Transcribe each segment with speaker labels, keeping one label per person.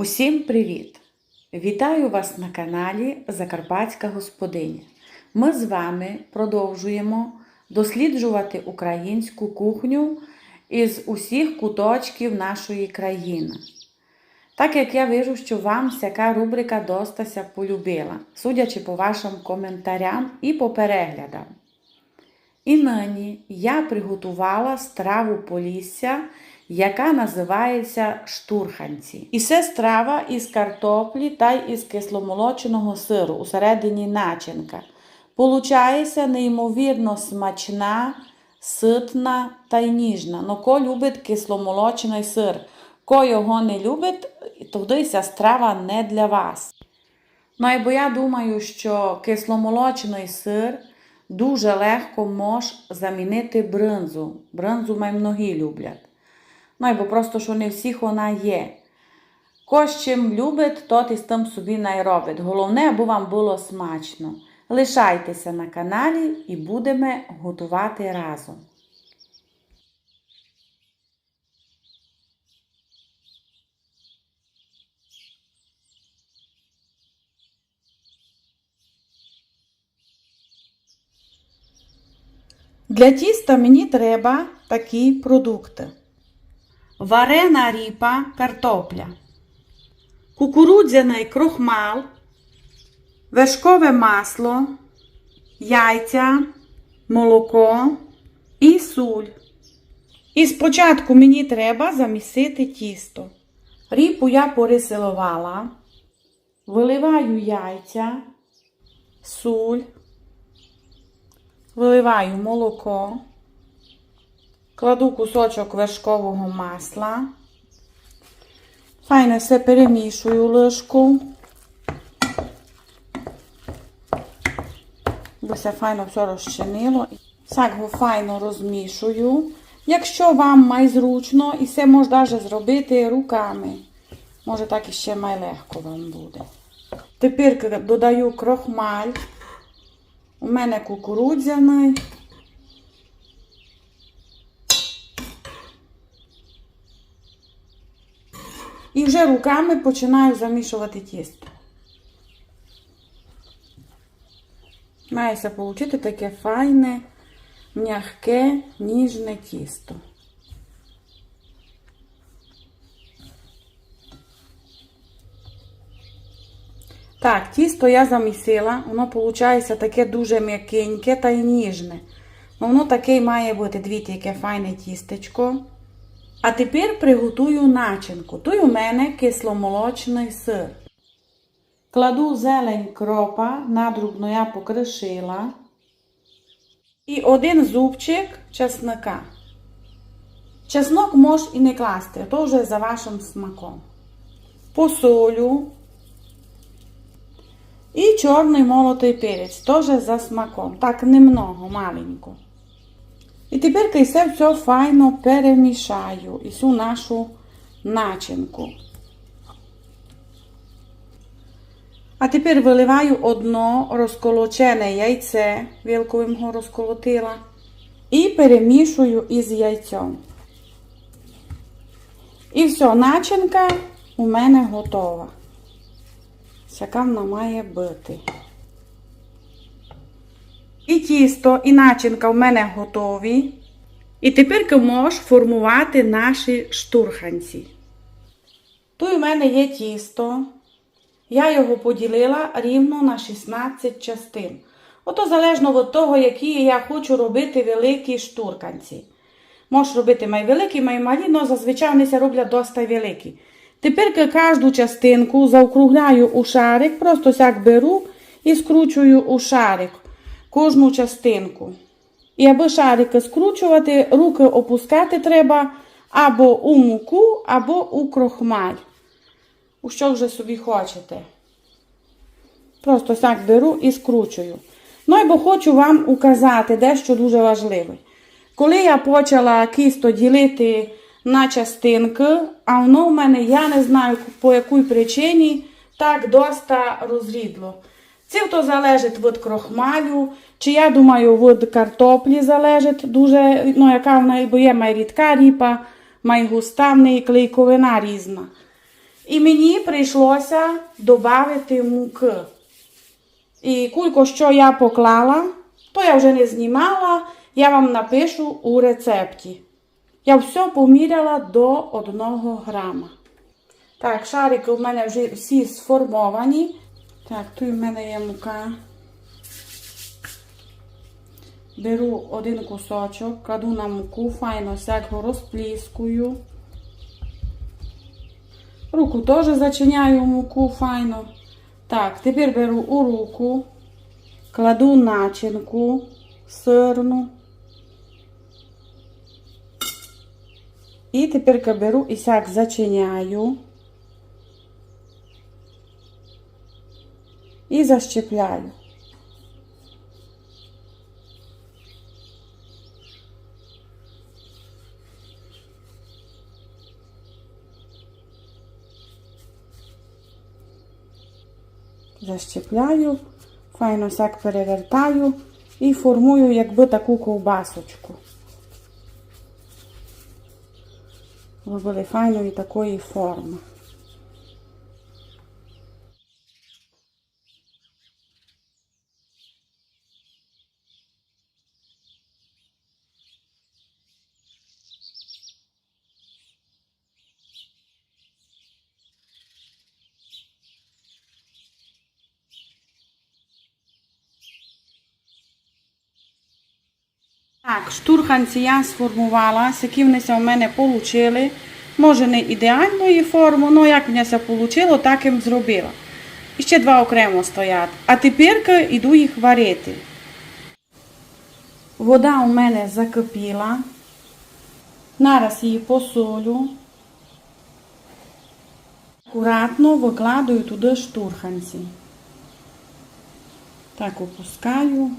Speaker 1: Усім привіт! Вітаю вас на каналі Закарпатська Господиня. Ми з вами продовжуємо досліджувати українську кухню із усіх куточків нашої країни. Так як я вижу, що вам всяка рубрика достася полюбила, судячи по вашим коментарям і по переглядам. І нині я приготувала страву Полісся, яка називається штурханці. І це страва із картоплі та із кисломолоченого сиру усередині начинка. Получається неймовірно смачна, ситна та й ніжна. Но ко любить кисломолочений сир. Ко його не любить, тоді ця страва не для вас. Ну, і бо я думаю, що кисломолочний сир дуже легко може замінити бринзу. Бринзу май многі люблять. Ну, і бо просто, що не всіх вона є. Ко з чим любить, тот з тим собі не робить. Головне, аби вам було смачно. Лишайтеся на каналі і будемо готувати разом. Для тіста мені треба такі продукти. Варена ріпа, картопля, кукурудзяний крохмал, вершкове масло, яйця, молоко і суль. І спочатку мені треба замісити тісто. Ріпу я пересилувала, виливаю яйця, суль. Виливаю молоко, кладу кусочок вершкового масла, файно все перемішую ложку, бо все файно все розчинило. Так файно розмішую. Якщо вам май зручно, і це можна зробити руками. Може так іще май легко вам буде. Тепер додаю крохмаль. У мене кукурудзяний. І вже руками починаю замішувати тісто. Мається отримати таке файне, м'яке, ніжне тісто. Так, тісто я замісила, воно виходить таке дуже м'якеньке та й ніжне. Воно таке має бути, дивіться, яке файне тістечко. А тепер приготую начинку. Тут у мене кисломолочний сир. Кладу зелень кропа, надрубно я покришила. І один зубчик чесника. Чеснок можеш і не класти, то вже за вашим смаком. Посолю. І чорний молотий перець, теж за смаком. Так немного, маленько. І тепер все все файно перемішаю і цю нашу начинку. А тепер виливаю одно розколочене яйце, вілковим його розколотила, і перемішую із яйцем. І все, начинка у мене готова. Яка вона має бути. І тісто, і начинка в мене готові. І тепер можеш формувати наші штурханці. Тут у мене є тісто. Я його поділила рівно на 16 частин. Ото залежно від того, які я хочу робити великі штурканці. Можеш робити май великі, май малі, але зазвичай вони роблять досить великі. Тепер кожну частинку заокругляю у шарик, просто сяк беру і скручую у шарик кожну частинку. І аби шарики скручувати, руки опускати треба або у муку, або у крохмаль. У що вже собі хочете. Просто сяк беру і скручую. Ну і бо хочу вам указати дещо дуже важливе. Коли я почала кісто ділити на частинки, а воно в мене, я не знаю по якій причині, так доста розрідло. Це то залежить від крохмалю, чи я думаю, від картоплі залежить дуже, ну яка вона, бо є май рідка ріпа, май густа, в клейковина різна. І мені прийшлося додати муки. І кулько, що я поклала, то я вже не знімала, я вам напишу у рецепті. Я все поміряла до 1 грама. Так, шарики у мене вже всі сформовані. Так, тут у мене є мука. Беру один кусочок, кладу на муку, файно всяко розпліскую. Руку теж зачиняю в муку файно. Так, тепер беру у руку, кладу начинку сирну. І тепер беру і сяк зачиняю. І защепляю. Защепляю, файно сяк перевертаю і формую якби таку ковбасочку. Робили файної такої форми. Так, штурханці я сформувала, які внеся у мене получили. Може не ідеальної форми, але як внеся вийшло, так їм зробила. І ще два окремо стоять. А тепер йду їх варити. Вода у мене закипіла. Нараз її посолю. Акуратно викладаю туди штурханці. Так опускаю.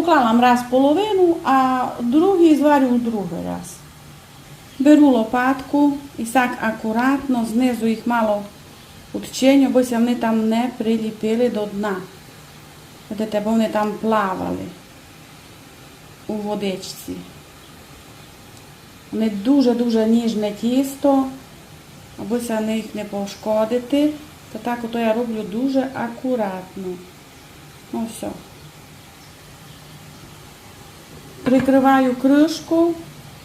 Speaker 1: Поклала раз половину, а другий зварю другий раз. Беру лопатку і так акуратно, знизу їх мало відчиню, бо вони там не приліпили до дна. Видите, бо вони там плавали у водичці. Вони дуже-дуже ніжне тісто, аби вони їх не пошкодити. То так ото я роблю дуже акуратно. Ну все. Прикриваю кришку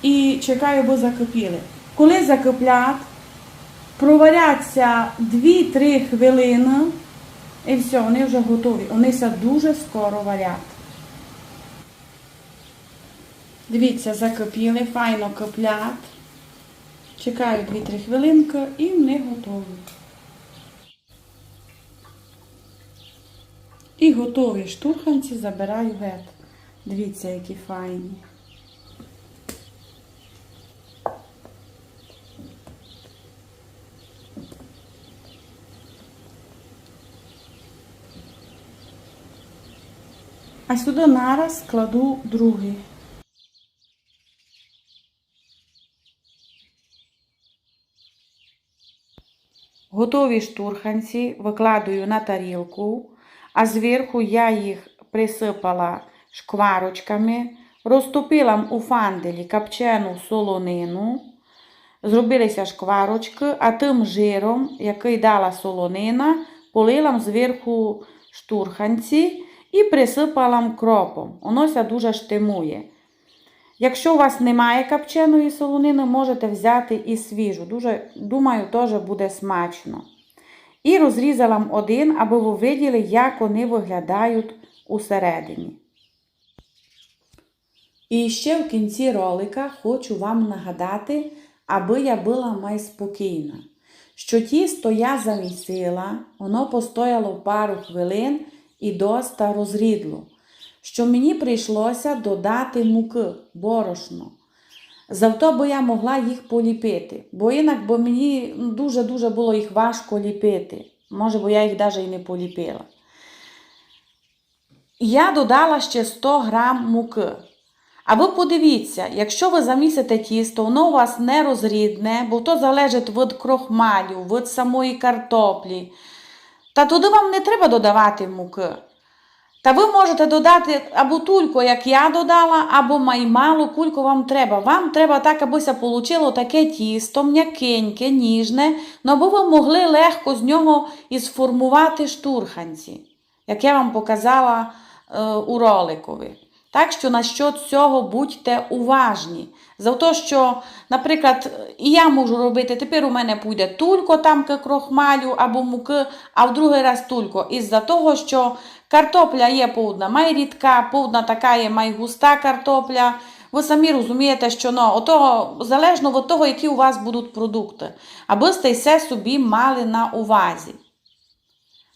Speaker 1: і чекаю, бо закипіли. Коли закиплять, проваряться 2-3 хвилини і все, вони вже готові. Вони се дуже скоро варять. Дивіться, закипіли, файно киплять. Чекаю 2-3 хвилинки і вони готові. І готові штурханці забираю геть. Дивіться, які файні. А сюди нараз кладу другий. Готові штурханці викладаю на тарілку, а зверху я їх присипала шкварочками, розтопила у фанделі копчену солонину, зробилися шкварочки, а тим жиром, який дала солонина, полила зверху штурханці і присипала кропом. Воно ся дуже штимує. Якщо у вас немає копченої солонини, можете взяти і свіжу. Дуже, думаю, теж буде смачно. І розрізала один, аби ви виділи, як вони виглядають усередині. І ще в кінці ролика хочу вам нагадати, аби я була май спокійна, що тісто я замісила, воно постояло пару хвилин і доста розрідло, що мені прийшлося додати муки, борошно. Завто би я могла їх поліпити, бо інак бо мені дуже-дуже було їх важко ліпити. Може, бо я їх навіть і не поліпила. Я додала ще 100 грам муки. А ви подивіться, якщо ви замісите тісто, воно у вас не розрідне, бо то залежить від крохмалю, від самої картоплі. Та туди вам не треба додавати муки. Та ви можете додати або тульку, як я додала, або маймалу кульку вам треба. Вам треба так, аби вийшло таке тісто, м'якеньке, ніжне, ну аби ви могли легко з нього і сформувати штурханці, як я вам показала е, у роликові. Так що на що цього будьте уважні. За те, що, наприклад, я можу робити, тепер у мене буде тулько там крохмалю або муки, а в другий раз тулько. Із-за того, що картопля є повна май рідка, повна така є май густа картопля. Ви самі розумієте, що ну, ото, залежно від того, які у вас будуть продукти. Аби сте все собі мали на увазі.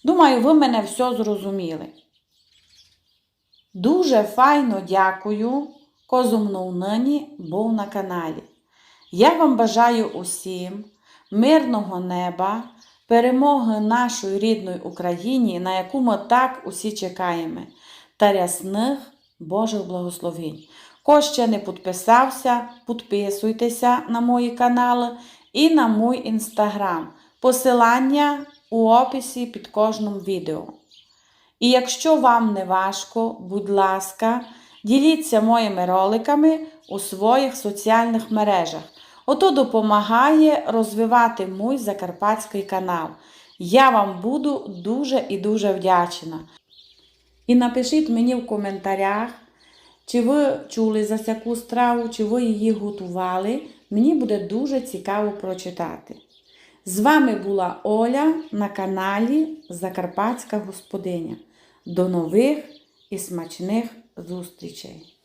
Speaker 1: Думаю, ви мене все зрозуміли. Дуже файно дякую, козу мною нині був на каналі. Я вам бажаю усім мирного неба, перемоги нашої рідної Україні, на яку ми так усі чекаємо, та рясних Божих благословень. Хто ще не підписався, підписуйтеся на мої канали і на мій інстаграм. Посилання у описі під кожним відео. І якщо вам не важко, будь ласка, діліться моїми роликами у своїх соціальних мережах. Ото допомагає розвивати мій закарпатський канал. Я вам буду дуже і дуже вдячна. І напишіть мені в коментарях, чи ви чули за цяку страву, чи ви її готували. Мені буде дуже цікаво прочитати. З вами була Оля на каналі Закарпатська Господиня. До нових і смачних зустрічей!